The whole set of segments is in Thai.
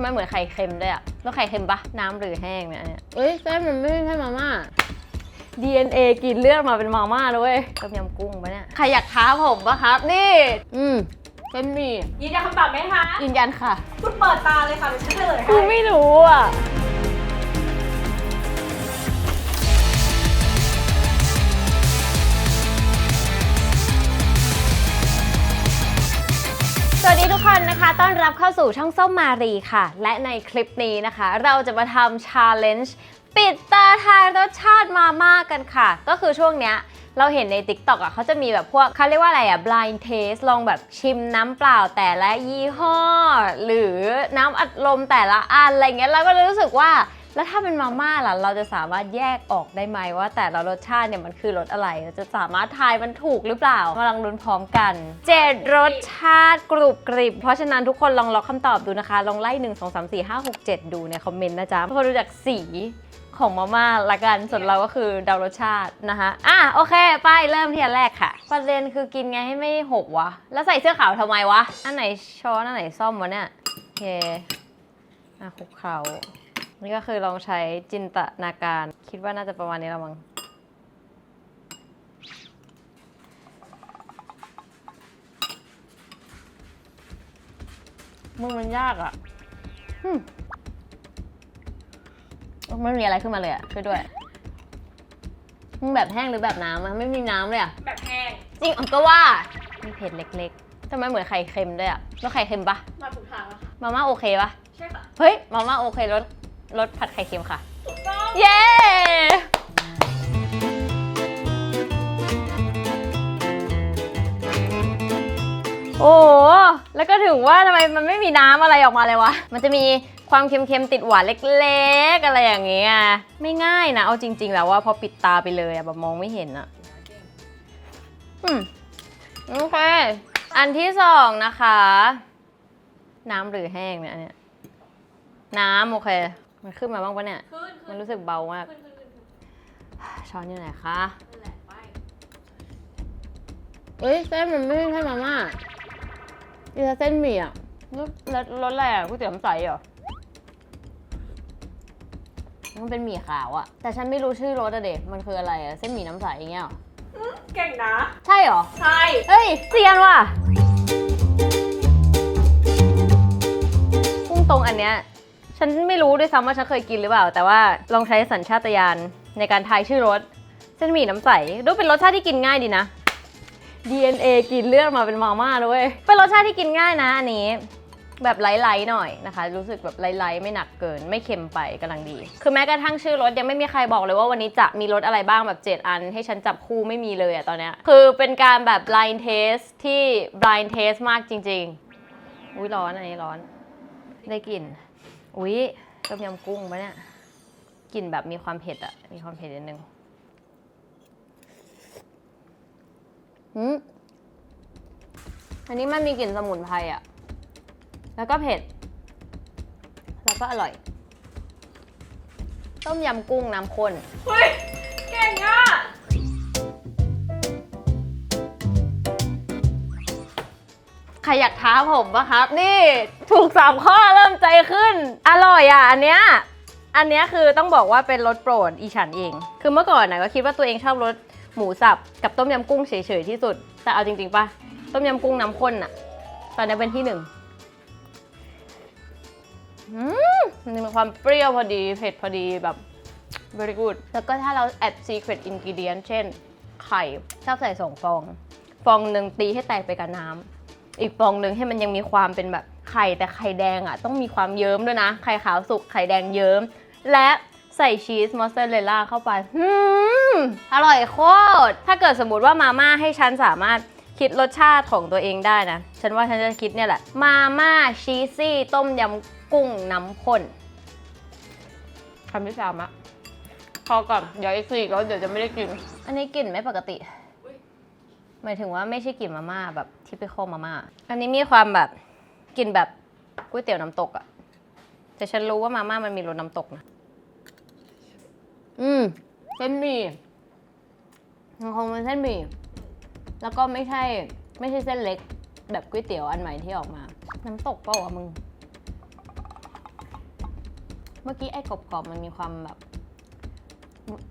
ำไมเหมือนไข่เค็มด้วยอะแล้วไข่เค็มปะน้ำหรือแห้งเนี่ยอันเนี้ยเอ้ยเส้นมันไม่ใช่มาม่า DNA กินเลือดมาเป็นมาม่าเลยเว้ยต้มยำกุ้งปะเนี่ยใครอยากท้าผมปะครับ นี่อืมเส้นหมี่ยืนยันคำตอบไหมคะยืนยันค่ะ คุณเปิดตาเลยค่ะเป็นฉันเลยกูไม่รู้อะ นนะคะ ต้อนรับเข้าสู่ช่องส้มมารีค่ะ และในคลิปนี้นะคะ เราจะมาทำ challenge ปิดตาทายรสชาติมาม่ากันค่ะ ก็คือช่วงเนี้ยเราเห็นใน TikTok อะเขาจะมีแบบพวกเขาเรียกว่าอะไรอะ blind taste ลองแบบชิมน้ำเปล่าแต่ละยี่ห้อ หรือน้ำอัดลมแต่ละอันอะไรเงี้ยเราก็เลยรู้สึกว่า แล้วถ้าเป็นมาม่าล่ะ เราจะสามารถแยกออกได้ไหมว่า แต่ละรสชาติเนี่ยมันคือรสอะไร เราจะสามารถทายมันถูกหรือเปล่ามาลองลุ้นพร้อมกันเจรสชาติกรุบกริบ เพราะฉะนั้นทุกคนลองล็อกคำตอบดูนะคะ ลองไล่ 1 2 3 4 5 6 7 ดูในคอมเมนต์นะจ๊ะเพราะดูจากสีของมาม่าละกัน ส่วนเราก็คือเดารสชาตินะคะอะโอเค ไปเริ่มที่อันแรกค่ะ ประเด็นคือกินไงให้ไม่หกวะ แล้วใส่เสื้อขาวทำไมวะ อันไหนช้อนอันไหนซ่อมวะเนี่ยโอเคอะคลุกเคล้า นี่ก็คือลองใช้จินตนาการ คิดว่าน่าจะประมาณนี้ละมั้งมึงมันยากอะ่ะอืมไม่มีอะไรขึ้นมาเลยอะ่ะช่วยด้วยมึงแบบแห้งหรือแบบน้ำอะไม่มีน้ำเลยอะ่ะ แบบแห้ง จริงอะก็ว่ามีเผ็ดเล็กๆทำไมเหมือนไข่เค็มด้วยอะ่ะแล้วไข่เค็มปะมาถูกทางแล้วค่ะมาม่าโอเคปะใช่ค่ะ เฮ้ย มาม่าโอเครส รสผัดไข่เค็มค่ะถูกต้องเย้ โอ้โหแล้วก็ถึงว่าทำไมมันไม่มีน้ำอะไรออกมาเลยวะ มันจะมีความเค็มๆติดหวานเล็กๆ อะไรอย่างเงี้ย ไม่ง่ายนะ เอาจริง ๆ แล้วว่าพอปิดตาไปเลยอะแบบมองไม่เห็นอะอืมโอเค อันที่สองนะคะ น้ำหรือแห้งเนี่ยอันเนี้ยน้ำโอเค มันขึ้นมาบ้างปะเนี่ย ขึ้นมัขึ้นนรู้สึกเบามาก ขึ้นขึ้นขึ้นขึ้นช้อนอยู่ไหนคะ นั่นแหละไปเอ้ยเส้นมันไม่ใช่มาม่านี่เส้นหมี่อะรสรสรสอะไรอะก๋วยเตี๋ยวน้ำใสเหรอ มันเป็นหมี่ขาวอะแต่ฉันไม่รู้ชื่อรสอะเด็มันคืออะไรอะเส้นหมี่น้ำใสอย่างเงี้ยเหรอ เก่งนะ ใช่เหรอ ใช่เฮ้ยเซียนว่ะพุ่งตรงอันเนี้ย ฉันไม่รู้ด้วยซ้ำว่าฉันเคยกินหรือเปล่า แต่ว่าลองใช้สัญชาตญาณในการทายชื่อรสเส้นหมี่น้ำใสดูเป็นรสชาติที่กินง่ายดีนะ DNA กินเลือดมาเป็นมาม่าเลยเว้ยเป็นรสชาติที่กินง่ายนะอันนี้ แบบไลท์ๆหน่อยนะคะ รู้สึกแบบไลท์ๆไม่หนักเกิน ไม่เค็มไปกำลังดี คือแม้กระทั่งชื่อรสยังไม่มีใครบอกเลยว่าวันนี้จะมีรสอะไรบ้างแบบ 7 อัน ให้ฉันจับคู่ไม่มีเลยอะตอนเนี้ยคือเป็นการแบบ blind taste ที่ blind taste มากจริง ๆ อุ้ยร้อนอันนี้ร้อน ได้กลิ่น อุ้ยต้มยำกุ้งปะเนี่ยกลิ่นแบบมีความเผ็ดอะมีความเผ็ดนิดนึงอืมอันนี้มันมีกลิ่นสมุนไพรอะแล้วก็เผ็ด แล้วก็อร่อย ต้มยำกุ้งน้ำข้นเฮ้ย เก่งอะ รอยากท้าผมปะครับ นี่ถูกสามข้อเริ่มใจขึ้น อร่อยอะ อันเนี้ยอันเนี้ยคือต้องบอกว่าเป็นรสโปรดอีฉันเอง คือเมื่อก่อนนะก็คิดว่าตัวเองชอบรสหมูสับกับต้มยำกุ้งเฉยๆที่สุด แต่เอาจริงๆปะต้มยำกุ้งน้ำข้นอะตอนนี้เป็นที่หนึ่งอืมมันมีความเปรี้ยวพอดี เผ็ดพอดีแบบ very good แล้วก็ถ้าเราแอด secret ingredient เช่น ไข่ชอบใส่สองฟอง ฟองหนึ่งตีให้แตกไปกับน้ำ อีกฟองหนึ่งให้มันยังมีความเป็นแบบไข่แต่ไข่แดงอะต้องมีความเยิ้มด้วยนะ ไข่ขาวสุกไข่แดงเยิ้ม และใส่ชีสมอสซาเรลล่าเข้าไปหืมอร่อยโคตร ถ้าเกิดสมมติว่ามาม่าให้ฉันสามารถคิดรสชาติของตัวเองได้นะ ฉันว่าฉันจะคิดเนี่ยแหละ มาม่าชีสซี่ ต้มยำกุ้งน้ำข้นคำที่สามอะพอก่อนเดี๋ยวอีกสี่ก็เดี๋ยวจะไม่ได้กิน อันนี้กลิ่นไม่ปกติ หมายถึงว่าไม่ใช่กลิ่นมาม่าแบบ ที่ไปโคมาม่าอันนี้มีความแบบกลิ่นแบบก๋วยเตี๋ยวน้ำตกอะแต่ฉันรู้ว่ามาม่ามันมีรสน้ำตกนะ อืมเส้นหมี่มันคงเป็นเส้นหมี่แล้วก็ไม่ใช่ ไม่ใช่เส้นเล็ก แบบก๋วยเตี๋ยวอันใหม่ที่ออกมา น้ำตกเปล่าวะมึง เมื่อกี้ไอ้กรอบๆมันมีความแบบ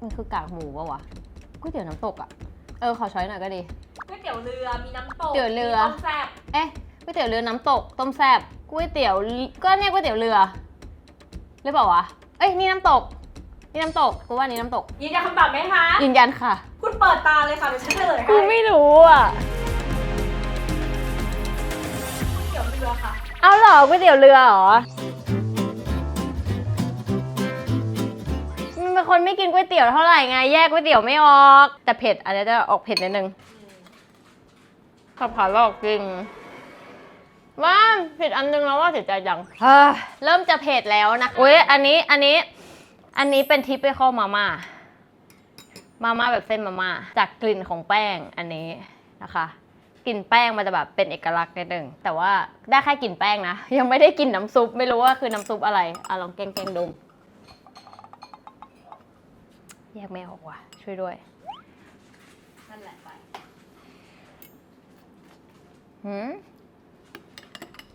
มันคือกากหมูปะวะก๋วยเตี๋ยวน้ำตกอะเออขอช้อยหน่อยก็ดี ยเตี๋ยวเรือ มีน้ำตกเตี๋ยวเรือ มีต้มแซ่บเอ๊ะก๋วยเตี๋ยวเรือน้ำตก ต้มแซ่บก๋วยเตี๋ยวก็เนี่ยก๋วยเตี๋ยวเรือหรือเปล่าวะเอ้ยนี่น้ำตก นี่น้ำตกกูว่านี่น้ำตก ยืนยันคำตอบไหมคะ ยืนยันค่ะคุณเปิดตาเลยค่ะเดี๋ยวฉันเฉลยให้กูไม่รู้อะก๋วยเตี๋ยวเรือค่ะ เอาเหรอก๋วยเตี๋ยวเรือเหรอมันเป็นคนไม่กินก๋วยเตี๋ยวเท่าไหร่ไงแยกก๋วยเตี๋ยวไม่ออก แต่เผ็ดอันนี้จะออกเผ็ดนิดนึง ขับขาหลอกจริงว่าผ็ดอันนึงแล้วว่าเสียใจจังเริ่มจะเผ็ดแล้วนะอุ้ยอันนี้อันนี้อันนี้เป็นทิปไปข้อมาม่ามาม่าแบบเส้นมาม่าจากกลิ่นของแป้งอันนี้นะคะกลิ่นแป้งมันจะแบบเป็นเอกลักษณ์นิดนึงแต่ว่าได้แค่กลิ่นแป้งนะ ยังไม่ได้กลิ่นน้ำซุป ไม่รู้ว่าคือน้ำซุปอะไรอะลองแกงแกงดมแยกไม่ออกว่ะช่วยด้วยนั่นแหละไป หืม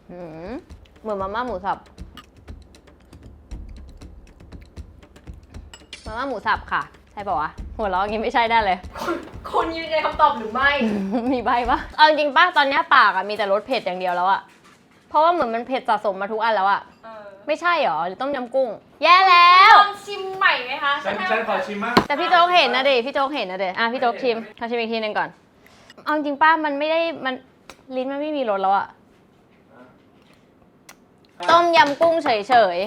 หืมเหมือนมาม่าหมูสับ มาม่าหมูสับค่ะ ใช่ป่าวะ หัวเราะอย่างงี้ไม่ใช่ได้เลย คุณยืนยันคำตอบหรือไม่ มีใบปะเอาจริงๆปะตอนเนี้ยปากอะมีแต่รสเผ็ดอย่างเดียวแล้วอะเพราะว่าเหมือนมันเผ็ดสะสมมาทุกอันแล้วอะเออไม่ใช่หรอหรือต้มยำกุ้ง แย่แล้ว ลองชิมใหม่ไหมคะฉันให้ฉันขอชิมมากแต่พี่โจ๊กเห็นนะเดพี่โจ๊กเห็นนะเดอะพี่โจ๊กชิมทำชิมอีกทีหนึ่งก่อน เอาจริงป้ามันไม่ได้มัน ลิ้นมันไม่มีรสแล้วอะต้มยำกุ้งเฉย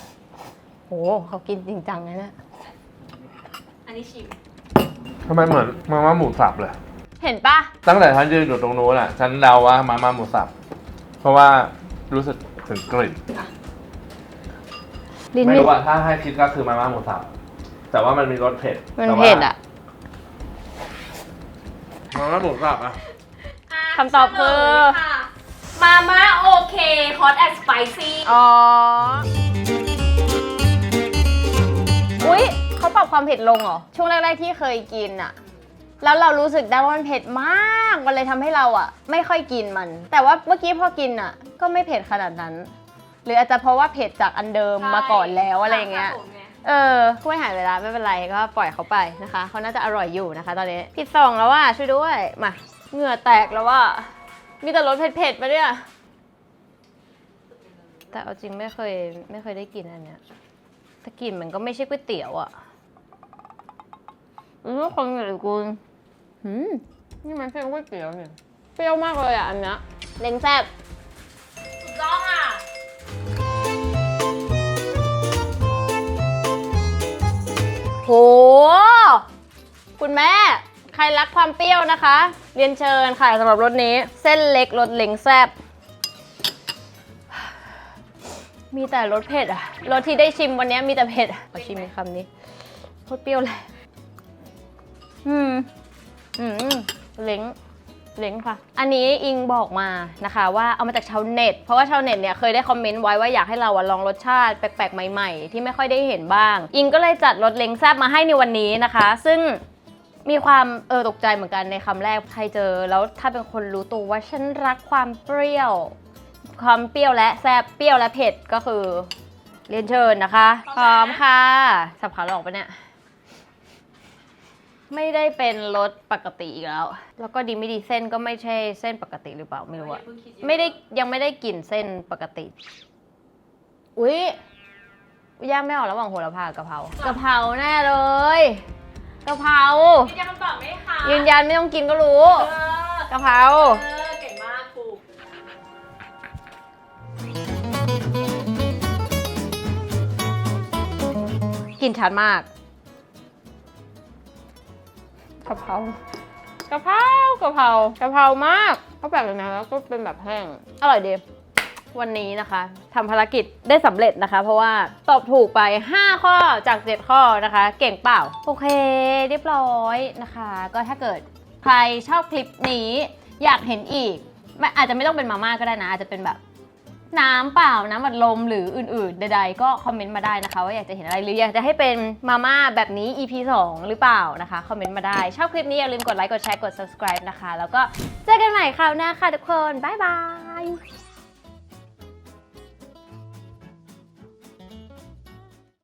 ๆโหเขากินจริงจังเลยนะอันนี้ชิม ทำไมเหมือนมาม่าหมูสับเลย เห็นปะตั้งแต่ฉันยืนอยู่ตรงนู้นอะ ฉันเดาว่ามาม่าหมูสับ เพราะว่ารู้สึกถึงกลิ่น ลิ้นไม่ไม่รู้ว่าถ้าให้คิดก็คือมาม่าหมูสับ แต่ว่ามันมีรสเผ็ดมันแต่ว่าเผ็ดอะมาม่าหมูสับอะ คำตอบคือ มาม่าโอเคฮอตแอนด์สไปซี่อ๋อ อุ๊ยเขาปรับความเผ็ดลงเหรอ ช่วงแรกๆที่เคยกินอะแล้วเรารู้สึกได้ว่ามันเผ็ดมาก มันเลยทำให้เราอะไม่ค่อยกินมัน แต่ว่าเมื่อกี้พอกินอะก็ไม่เผ็ดขนาดนั้น หรืออาจจะเพราะว่าเผ็ดจากอันเดิมมาก่อนแล้วอะไรอย่างเงี้ยสะสมไเออก็ไม่หายเวลาไม่เป็นไรก็ปล่อยเขาไปนะคะ เขาน่าจะอร่อยอยู่นะคะ ตอนนี้ผิดสองแล้วว่าช่วยด้วย มา เหงื่อแตกแล้วว่า มีแต่รสเผ็ดๆมาเนี่ย แต่เอาจริงไม่เคยไม่เคยได้กินอันเนี้ยแต่กลิ่นมันก็ไม่ใช่ก๋วยเตี๋ยวอะ่ะอือคนเหนือกุนหืมนี่มันเป็นก๋วยเตี๋ยวเนี่ยเปรี้ยวมากเลยอะอันเนี้ยเล้งแซ่บถูกต้องอะโห คุณแม่ใค รรักความเปรี้ยวนะคะ เรียนเชิญค่ะสำหรับรสนี้ เส้นเล็กรสเล้งแซบมีแต่รสเผ็ดอะรสที่ได้ชิมวันนี้มีแต่เผ็ดอะขอชิมคำนี้โคตรเปรี้ยวเลย อืม อืมเล้งเล้งค่ะ อันนี้อิงบอกมานะคะว่าเอามาจากชาวเน็ต เพราะว่าชาวเน็ตเนี่ยเคยได้คอมเมนต์ไว้ว่าอยากให้เราลองรสชาติแปลกๆ ใหม่ๆ ที่ไม่ค่อยได้เห็นบ้าง อิงก็เลยจัดรสเล้งแซบมาให้ในวันนี้นะคะ ซึ่ง มีความเออตกใจเหมือนกันในคำแรกใครเจอ แล้วถ้าเป็นคนรู้ตัวว่าฉันรักความเปรี้ยว ความเปรี้ยวและแซบเปรี้ยวและเผ็ดก็คือเรียนเชิญนะคะพร้อมค่ะ สับขาหลอกปะเนี่ย ไม่ได้เป็นรสปกติอีกแล้ว แล้วก็ดีไม่ดีเส้นก็ไม่ใช่เส้นปกติหรือเปล่าไม่รู้อะ ไม่ได้ยังไม่ได้กลิ่นเส้นปกติ อุ๊ยย่างไม่ออกระหว่างโหระพากับกะเพรากะเพราแน่เลย กะเพรายืนยันคำตอบไหมคะยืนยันไม่ต้องกินก็รู้เออกะเพราเออเก่งมากถูกกลิ่นชัดมากกะเพรากะเพรากะเพรากะเพรามากเขาแบบนี้นะแล้วก็เป็นแบบแห้งอร่อยดี วันนี้นะคะทำภารกิจได้สำเร็จนะคะ เพราะว่าตอบถูกไป 5 ข้อจาก 7 ข้อนะคะ เก่งเปล่า โอเค เรียบร้อยนะคะ ก็ถ้าเกิดใครชอบคลิปนี้อยากเห็นอีกไม่อาจจะไม่ต้องเป็นมาม่าก็ได้นะ อาจจะเป็นแบบน้ำเปล่าน้ำอัดลมหรืออื่นๆ ใดๆ ก็คอมเมนต์มาได้นะคะ ว่าอยากจะเห็นอะไรหรืออยากจะให้เป็นมาม่าแบบนี้ EP 2 หรือเปล่านะคะคอมเมนต์มาได้ ชอบคลิปนี้อย่าลืมกดไลค์กดแชร์กด subscribe นะคะ แล้วก็เจอกันใหม่คราวหน้าค่ะทุกคน บ๊ายบาย